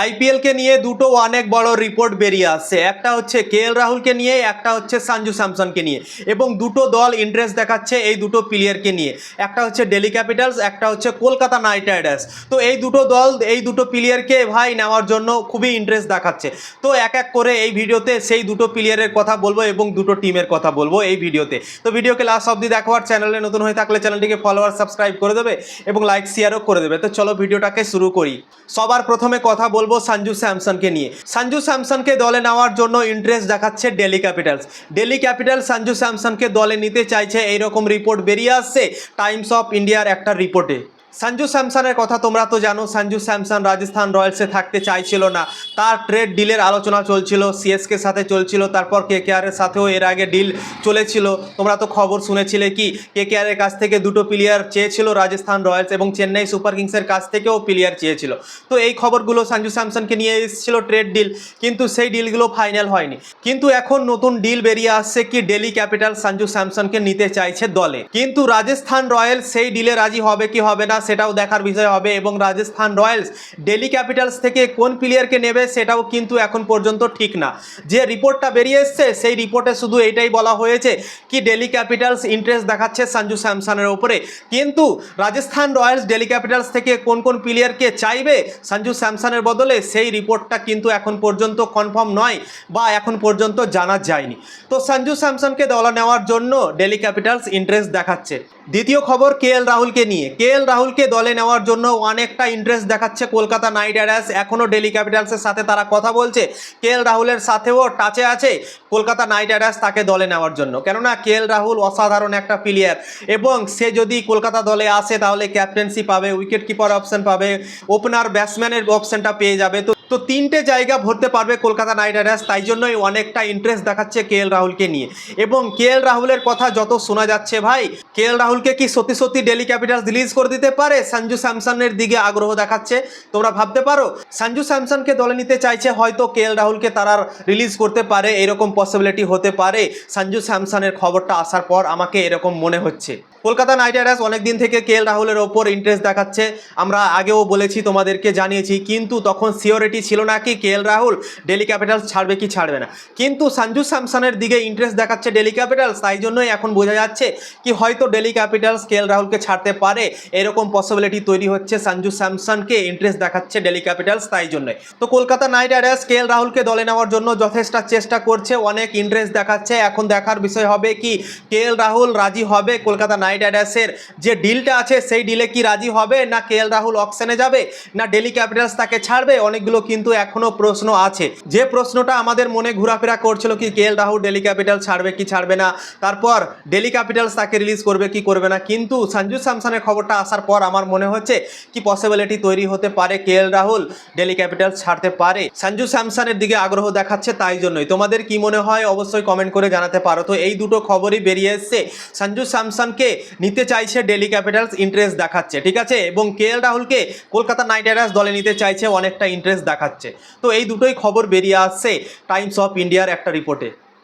আইপিএলকে নিয়ে দুটো অনেক বড় রিপোর্ট বেরিয়ে আসছে। একটা হচ্ছে কে এল রাহুলকে নিয়ে, একটা হচ্ছে সঞ্জু স্যামসনকে নিয়ে। এবং দুটো দল ইন্টারেস্ট দেখাচ্ছে এই দুটো প্লেয়ারকে নিয়ে। একটা হচ্ছে দিল্লি ক্যাপিটালস একটা হচ্ছে কলকাতা নাইট রাইডার্স তো এই দুটো দল, এই দুটো প্লেয়ারকে ভাই নেওয়ার জন্য খুবই ইন্টারেস্ট দেখাচ্ছে। তো এক এক করে এই ভিডিওতে সেই দুটো প্লেয়ারের কথা বলব এবং দুটো টিমের কথা বলব এই ভিডিওতে। তো ভিডিওকে লাস্ট অবধি দেখো আর চ্যানেলে নতুন হয়ে থাকলে চ্যানেলটিকে ফলোয়ার সাবস্ক্রাইব করে দেবে এবং লাইক শেয়ারও করে দেবে। তো চলো ভিডিওটাকে শুরু করি। সবার প্রথমে কথা বলব সঞ্জু স্যামসনকে নিয়ে। সঞ্জু স্যামসনকে দলে নেওয়ার জন্য ইন্টারেস্ট দেখাচ্ছে ডেলি ক্যাপিটালস ডেলি ক্যাপিটাল সঞ্জু স্যামসনকে দলে নিতে চাইছে, এইরকম রিপোর্ট বেরিয়ে আসছে টাইমস অফ ইন্ডিয়ার একটা রিপোর্টে সঞ্জু স্যামসনের কথা তোমরা তো জানো, সঞ্জু স্যামসন রাজস্থান রয়্যালসে থাকতে চাইছিল না। তার ট্রেড ডিলের আলোচনা চলছিল সিএসকে সাথে চলছিল, তারপর কে এর সাথেও এর আগে ডিল চলেছিল। তোমরা তো খবর শুনেছিলে কি কে এর কাছ থেকে দুটো প্লেয়ার চেয়েছিল রাজস্থান রয়্যালস এবং চেন্নাই সুপার কিংসের কাছ থেকেও প্লেয়ার চেয়েছিল। তো এই খবরগুলো সঞ্জু স্যামসনকে নিয়ে এসেছিল ট্রেড ডিল কিন্তু সেই ডিলগুলো ফাইনাল হয়নি। কিন্তু এখন নতুন ডিল বেরিয়ে আসছে কি দিল্লি ক্যাপিটাল সঞ্জু স্যামসনকে নিতে চাইছে দলে। কিন্তু রাজস্থান রয়্যালস সেই ডিলে রাজি হবে কি হবে না সেটাও দেখার বিষয় হবে এবং রাজস্থান রয়্যালস ডেলি ক্যাপিটালস থেকে কোন প্লেয়ারকে নেবে সেটাও কিন্তু এখন পর্যন্ত ঠিক না। যে রিপোর্টটা বেরিয়ে এসছে, সেই রিপোর্টে শুধু এইটাই বলা হয়েছে কি ডেলি ক্যাপিটালস ইন্টারেস্ট দেখাচ্ছে সঞ্জু স্যামসনের ওপরে কিন্তু রাজস্থান রয়্যালস ডেলি ক্যাপিটালস থেকে কোন কোন প্লেয়ারকে চাইবে সঞ্জু স্যামসনের বদলে, সেই রিপোর্টটা কিন্তু এখন পর্যন্ত কনফার্ম নয় বা এখন পর্যন্ত জানা যায়নি। তো সঞ্জু স্যামসনকে দলে নেওয়ার জন্য ডেলি ক্যাপিটালস ইন্টারেস্ট দেখাচ্ছে। দ্বিতীয় খবর কে এল রাহুলকে নিয়ে। কে এল রাহুলকে দলে নেওয়ার জন্য অনেকটা ইন্টারেস্ট দেখাচ্ছে কলকাতা নাইট রাইডার্স। এখনও ডেলি ক্যাপিটালসের সাথে তারা কথা বলছে। কে এল রাহুলের সাথেও টাচে আছে কলকাতা নাইট রাইডার্স তাকে দলে নেওয়ার জন্য। কেননা কে এল রাহুল অসাধারণ একটা প্লেয়ার এবং সে যদি কলকাতা দলে আসে তাহলে ক্যাপ্টেন্সি পাবে উইকেট কিপার অপশন পাবে ওপেনার ব্যাটসম্যানের অপশনটা পেয়ে যাবে। তো তো তিনটে জায়গা ভরতে পারবে কলকাতা নাইট রাইডার্স, তাই জন্যই অনেকটা ইন্টারেস্ট দেখাচ্ছে কে এল রাহুলকে নিয়ে। এবং কে এল রাহুলের কথা যত শোনা যাচ্ছে ভাই কে রাহুলকে কি সত্যি সত্যি ডেলি ক্যাপিটালস রিলিজ করে দিতে পারে? সঞ্জু স্যামসনের দিকে আগ্রহ দেখাচ্ছে, তোমরা ভাবতে পারো? সঞ্জু স্যামসনকে দলে নিতে চাইছে হয়তো কে রাহুলকে তারা রিলিজ করতে পারে, এরকম পসিবিলিটি হতে পারে। সঞ্জু স্যামসনের খবরটা আসার পর আমাকে এরকম মনে হচ্ছে। কলকাতা নাইট রাইডার্স অনেকদিন থেকে কে এল রাহুলের ওপর ইন্টারেস্ট দেখাচ্ছে। আমরা আগেও বলেছি, তোমাদেরকে জানিয়েছি, কিন্তু তখন সিওরিটি ছিল না কি K L Rahul Delhi capitals ছাড়বে কি ছাড়বে না। কিন্তু সঞ্জু স্যামসনের দিকে ইন্টারেস্ট দেখাচ্ছে দিল্লি ক্যাপিটালস তাই জন্যই এখন বোঝা যাচ্ছে কি হয়তো দিল্লি ক্যাপিটালস কে এল রাহুলকে ছাড়তে পারে। এরকম পসিবিলিটি তৈরি হচ্ছে সঞ্জু স্যামসনকে ইন্টারেস্ট দেখাচ্ছে দিল্লি ক্যাপিটালস তাই জন্যই। তো Kolkata knight riders K L রাহুলকে দলে নেওয়ার জন্য যথেষ্ট চেষ্টা করছে, অনেক ইন্টারেস্ট দেখাচ্ছে। এখন দেখার বিষয় হবে কি কে এল রাহুল রাজি হবে কলকাতা রাইডার্সের যে ডিলটা আছে, সেই ডিলে কি রাজি হবে? না কে এল রাহুল অকশনে যাবে? না ডেলি ক্যাপিটালস তাকে ছাড়বে? অনেকগুলো কিন্তু এখনও প্রশ্ন আছে। যে প্রশ্নটা আমাদের মনে ঘোরাফেরা করছিল কি K L Rahul Delhi capital ছাড়বে কি ছাড়বে না, তারপর ডেলি ক্যাপিটালস তাকে রিলিজ করবে কি করবে না, কিন্তু সঞ্জু স্যামসনের খবরটা আসার পর আমার মনে হচ্ছে কি পসিবিলিটি তৈরি হতে পারে K L Rahul Delhi capitals ছাড়তে পারে। সঞ্জু স্যামসনের দিকে আগ্রহ দেখাচ্ছে তাই জন্যই। তোমাদের কি মনে হয়? অবশ্যই কমেন্ট করে জানাতে পারো। তো এই দুটো খবরই বেরিয়ে এসছে। সঞ্জু স্যামসনকে নিতে চাইছে ডেলি ক্যাপিটালস ইন্টারেস্ট দেখাচ্ছে, ঠিক আছে? এবং কে এল রাহুলকে কলকাতা নাইট রাইডার্স দলে নিতে চাইছে, অনেকটা ইন্টারেস্ট দেখাচ্ছে। তো এই দুটোই খবর বেরিয়ে আসছে টাইমস অফ ইন্ডিয়ার একটা রিপোর্টে